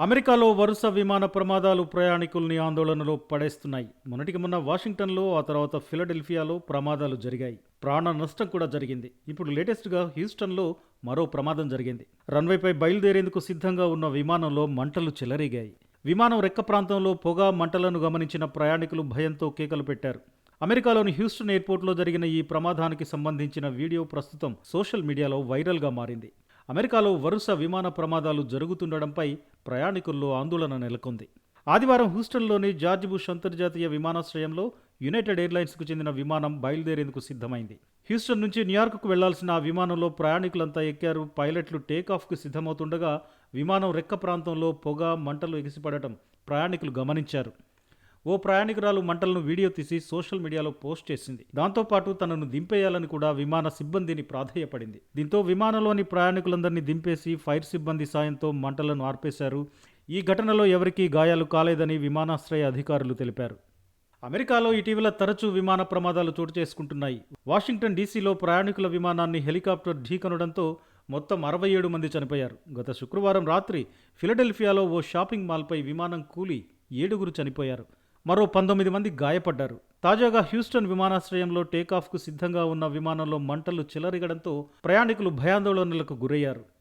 అమెరికాలో వరుస విమాన ప్రమాదాలు ప్రయాణికుల్ని ఆందోళనలో పడేస్తున్నాయి. మొన్నటికి మొన్న వాషింగ్టన్లో ఆ తర్వాత ఫిలడెల్ఫియాలో ప్రమాదాలు జరిగాయి. ప్రాణ నష్టం కూడా జరిగింది. ఇప్పుడు లేటెస్ట్గా హ్యూస్టన్లో మరో ప్రమాదం జరిగింది. రన్వేపై బయలుదేరేందుకు సిద్ధంగా ఉన్న విమానంలో మంటలు చెలరేగాయి. విమానం రెక్క ప్రాంతంలో పొగ మంటలను గమనించిన ప్రయాణికులు భయంతో కేకలు పెట్టారు. అమెరికాలోని హ్యూస్టన్ ఎయిర్పోర్ట్లో జరిగిన ఈ ప్రమాదానికి సంబంధించిన వీడియో ప్రస్తుతం సోషల్ మీడియాలో వైరల్గా మారింది. అమెరికాలో వరుస విమాన ప్రమాదాలు జరుగుతుండడంపై ప్రయాణికుల్లో ఆందోళన నెలకొంది. ఆదివారం హ్యూస్టన్లోని జార్జ్ బుష్ అంతర్జాతీయ విమానాశ్రయంలో యునైటెడ్ ఎయిర్లైన్స్కు చెందిన విమానం బయలుదేరేందుకు సిద్ధమైంది. హ్యూస్టన్ నుంచి న్యూయార్క్కు వెళ్ళాల్సిన ఆ విమానంలో ప్రయాణికులంతా ఎక్కారు. పైలట్లు టేకాఫ్కు సిద్ధమవుతుండగా విమానం రెక్క ప్రాంతంలో పొగ మంటలు ఎగిసిపడటం ప్రయాణికులు గమనించారు. ఓ ప్రయాణికురాలు మంటలను వీడియో తీసి సోషల్ మీడియాలో పోస్ట్ చేసింది. దాంతోపాటు తనను దింపేయాలని కూడా విమాన సిబ్బందిని ప్రాధేయపడింది. దీంతో విమానంలోని ప్రయాణికులందరినీ దింపేసి ఫైర్ సిబ్బంది సాయంతో మంటలను ఆర్పేశారు. ఈ ఘటనలో ఎవరికీ గాయాలు కాలేదని విమానాశ్రయ అధికారులు తెలిపారు. అమెరికాలో ఇటీవల తరచూ విమాన ప్రమాదాలు చోటు చేసుకుంటున్నాయి. వాషింగ్టన్ డీసీలో ప్రయాణికుల విమానాన్ని హెలికాప్టర్ ఢీకొనడంతో మొత్తం అరవై ఏడు మంది చనిపోయారు. గత శుక్రవారం రాత్రి ఫిలడెల్ఫియాలో ఓ షాపింగ్ మాల్పై విమానం కూలి ఏడుగురు చనిపోయారు. మరో పంతొమ్మిది మంది గాయపడ్డారు. తాజాగా హ్యూస్టన్ విమానాశ్రయంలో టేకాఫ్కు సిద్ధంగా ఉన్న విమానంలో మంటలు చెలరిగడంతో ప్రయాణికులు భయాందోళనలకు గురయ్యారు.